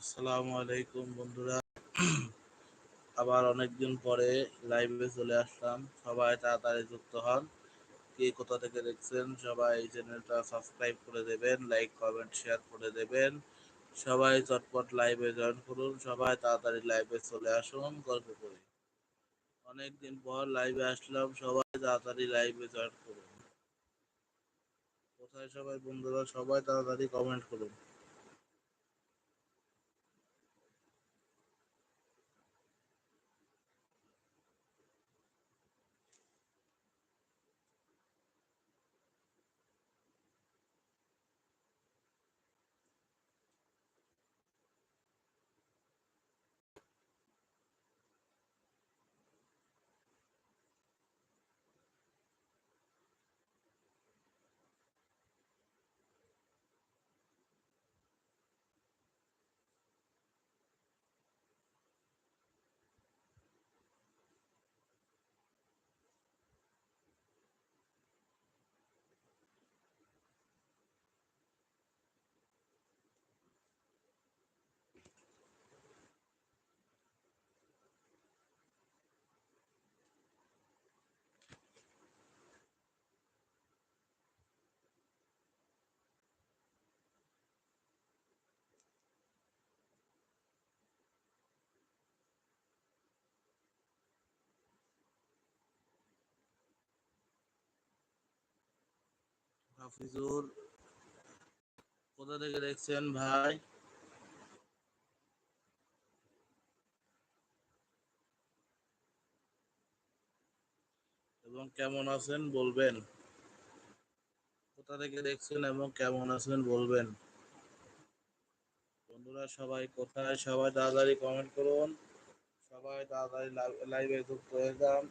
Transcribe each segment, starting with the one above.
আসসালামু আলাইকুম বন্ধুরা। আবার অনেকদিন পরে লাইভে চলে আসলাম। সবাই তাড়াতাড়ি যুক্ত হন। কে কোথা থেকে দেখছেন, সবাই এই চ্যানেলটা সাবস্ক্রাইব করে দেবেন লাইক কমেন্ট শেয়ার করে দেবেন। সবাই চটপট লাইভে জয়েন করুন। সবাই তাড়াতাড়ি লাইভে চলে আসুন, গল্প করি। অনেকদিন পর লাইভে আসলাম, সবাই তাড়াতাড়ি লাইভে জয়েন করুন। কোথায় সবাই বন্ধুরা? সবাই তাড়াতাড়ি কমেন্ট করুন। হাফিজুর, কোথা থেকে দেখছেন ভাই? এবং কেমন আছেন বলবেন? কোথা থেকে দেখছেন এবং কেমন আছেন বলবেন? বন্ধুরা, সবাই কোথায়? সবাই তাড়াতাড়ি কমেন্ট করুন। সবাই তাড়াতাড়ি লাইভে যুক্ত হয়ে যান।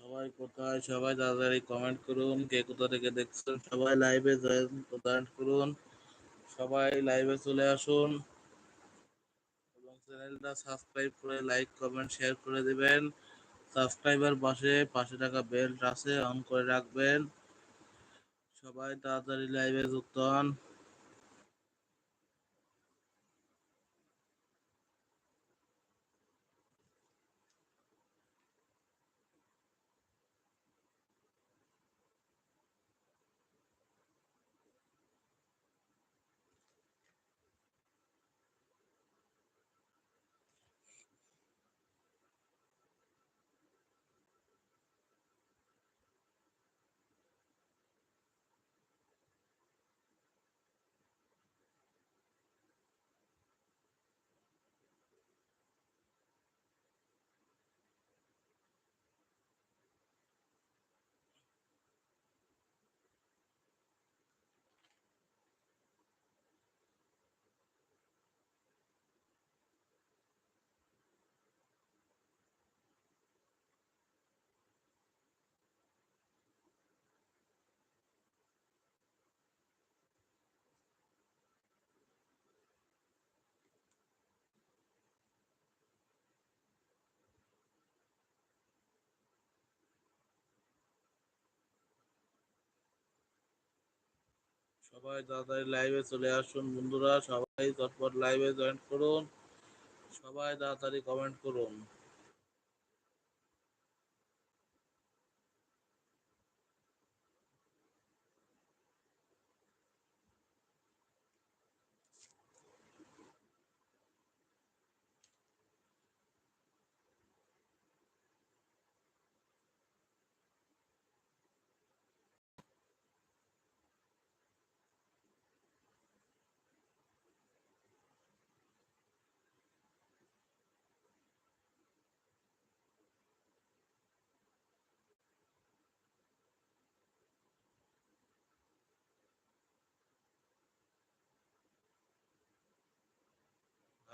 সবাই কোথায়? সবাই তাড়াতাড়ি কমেন্ট করুন। কে কোথা থেকে দেখছেন? সবাই লাইভে জয়েন করুন। সবাই লাইভে চলে আসুন। এবং চ্যানেলটা সাবস্ক্রাইব করে লাইক কমেন্ট শেয়ার করে দিবেন। সাবস্ক্রাইবার পাশে পাশে টাকা বেল্ট আছে অন করে রাখবেন। সবাই তাড়াতাড়ি লাইভে যুক্ত হন। সবাই তাড়াতাড়ি লাইভে চলে আসুন বন্ধুরা, সবাই চটপট লাইভে জয়েন করুন, সবাই তাড়াতাড়ি কমেন্ট করুন।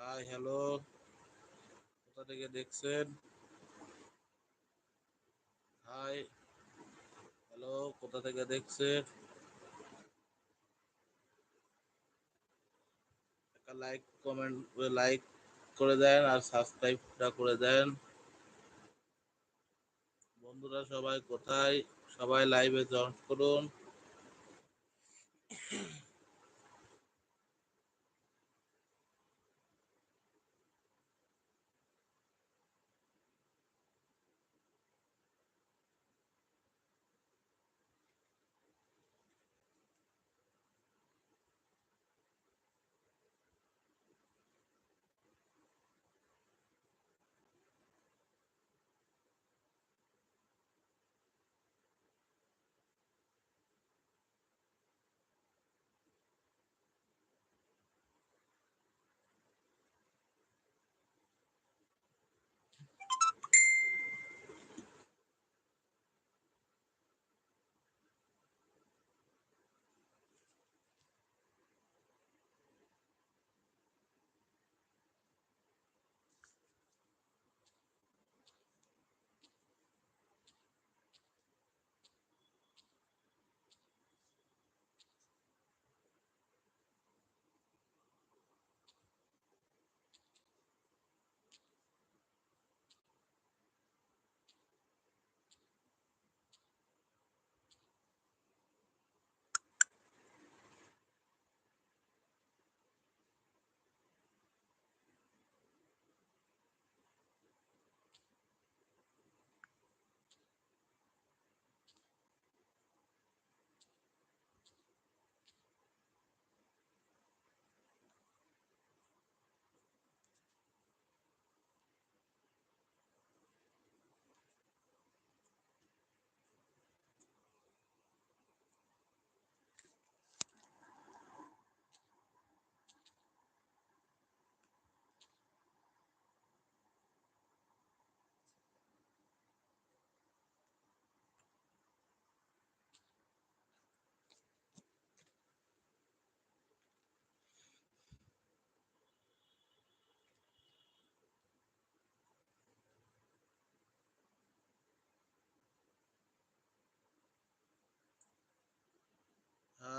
হাই হ্যালো কোথা থেকে দেখছেন? হাই হ্যালো কোথা থেকে দেখছেন? একটা লাইক কমেন্ট লাইক করে দেন আর সাবস্ক্রাইবটা করে দেন। বন্ধুরা, সবাই কোথায়? সবাই লাইভে জয়েন করুন।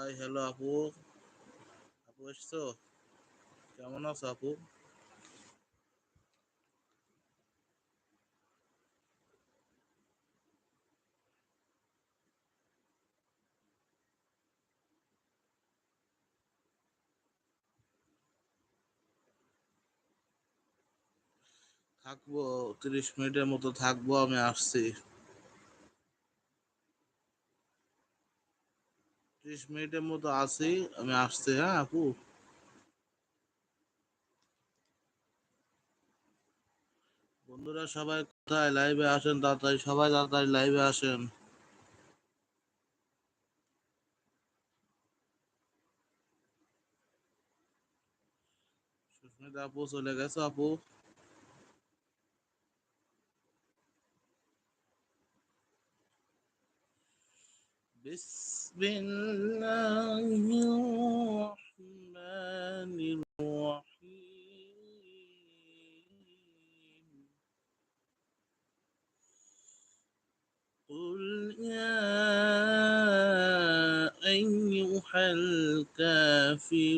হাই হ্যালো আপু। আপু এসছো? কেমন আছো আপু? থাকব, তিরিশ মিনিটের মতো থাকব, আমি আসছি। ত্রিশ মিনিটের মতো আছি, আমি আসছি হ্যাঁ আপু? বন্ধুরা সবাই কোথায়? লাইভে আসেন তাড়াতাড়ি, সবাই তাড়াতাড়ি লাইভে আসেন। সুস্মিতা আপু, চলে গেছো আপু। بسم الله الرحمن الرحيم. قل يا أيها الكافرون.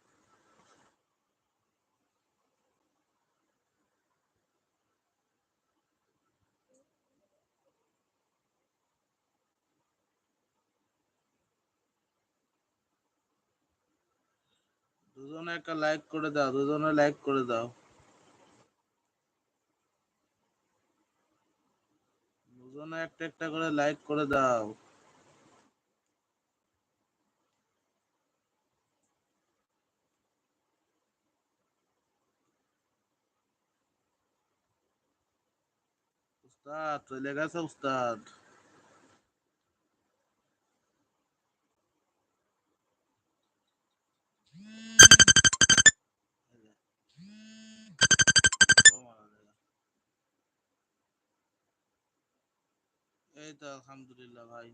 দুজনে একটা লাইক করে দাও, দুজনে লাইক করে দাও। দুজনে একটা একটা করে লাইক করে দাও। উস্তাদ, চলে গেছে উস্তাদ। এই তো আলহামদুলিল্লাহ ভাই।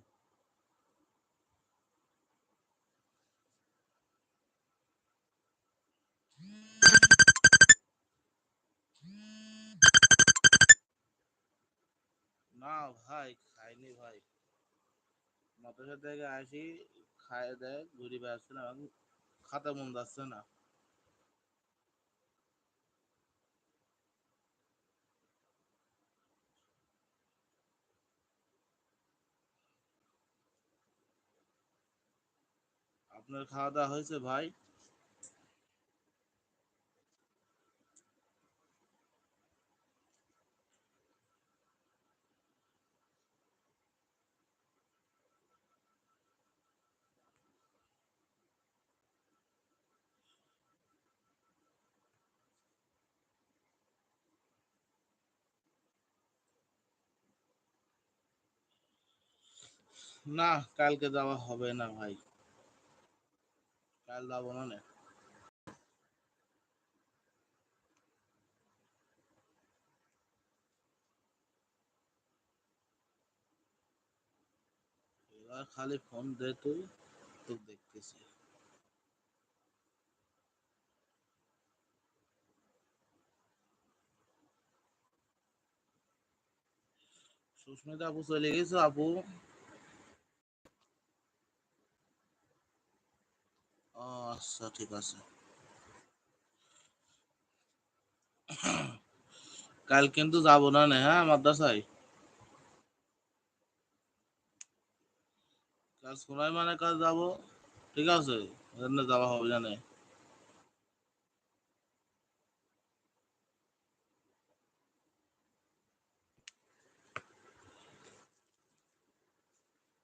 না ভাই, খাইনি ভাই। মাদ্রাসা থেকে আসি খাই দেয় ঘুরি বেড়াচ্ছে না, খাতে মন যাচ্ছে না। আপনার খাওয়া দাওয়া হয়েছে ভাই? না কালকে যাওয়া হবে না ভাই। কাল যাব না নে। এবার খালি ফোন দে তুই তো দেখতেছি সুস্মিতা আপু চলে গেছো আপু ও আচ্ছা ঠিক আছে কাল কিন্তু যাব না নে হ্যাঁ মাদ্রাসায় কাল শোনাই মানে কাল যাব ঠিক আছে এজন্য যাওয়া হবে জানে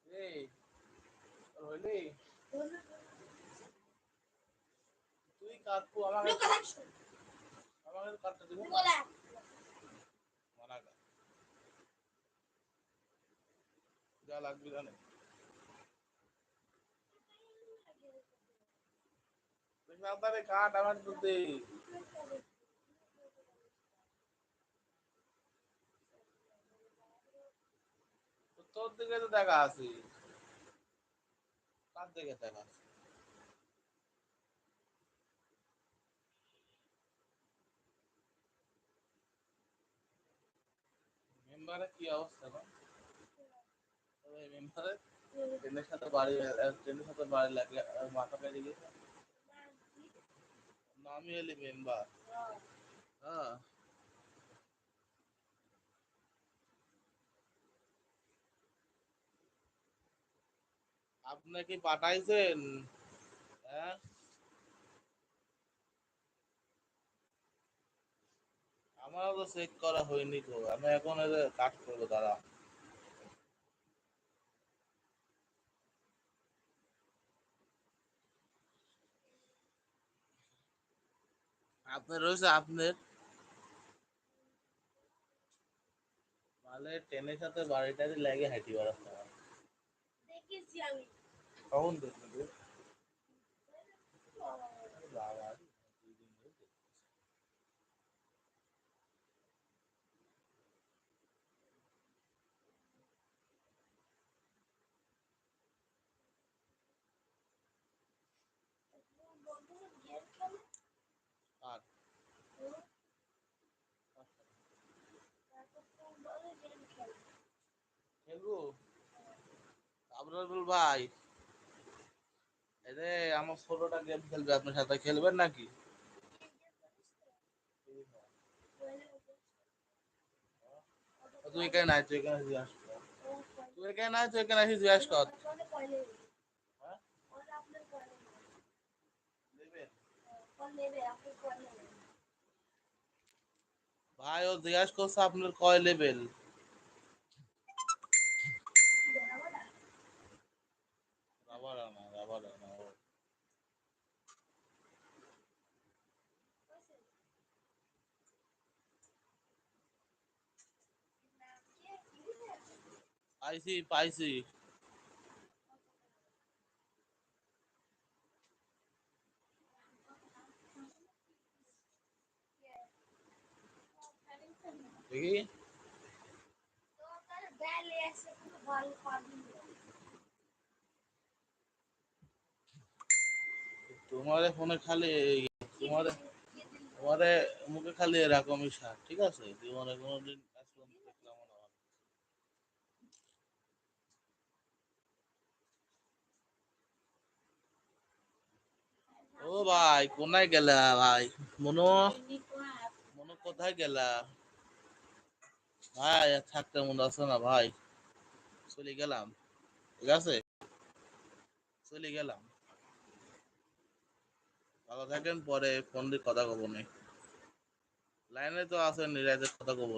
তুই কাটবো আমাকে আমাকে কাটতে দিব মানা কর। যা লাগবে জানে আপনারে কাট আমার দুধে তোর দিকে তো দেখা আছে কার দিকে দেখা আছে মেম্বারের কি অবস্থা না মেম্বারের? ট্রেনের সাথে বাড়ি ট্রেনের সাথে বাড়ি লাগলে মাথা পেয়ে গেছে? নামি এলি মেম্বার? হ্যাঁ। আপনি কি পাঠাইছেন? হ্যাঁ? আমারও তো চেক করা হয়নি তো আমি এখন কাট করব দাঁড়া। আপনার রয়েছে আপনার? মানে ট্রেনের সাথে বাড়িটারি লাগে হাঁটি বেড়াতে। দেখেছি আমি। কখন দেখলেন আবরারুল ভাই। এই রে, আমার গেম খেলবে আপনার সাথে খেলবেন নাকি? তুই এখানে নাই তুই জিজ্ঞাস কর তুই এখানে নাই তুই এখানে এসে জিজ্ঞাস কর? ভাই, ও জিজ্ঞাস করছে আপনার কয় level I don't know. I see, I see. देखिए तो তোমার ফোনে খালি তোমার, তোমারে মুখে খালি এরকমই সার, ঠিক আছে? জীবনে কোনোদিন ও ভাই, কোনায় গেলা ভাই? মনো মনো কোথায় গেলা? ভাই থাকতে মনে আছে না ভাই। চলে গেলাম, ঠিক আছে? চলে গেলাম। ভালো থাকেন পরে ফোন দিয়ে কথা কব লাইনে তো আছেন নিরাজের কথা কব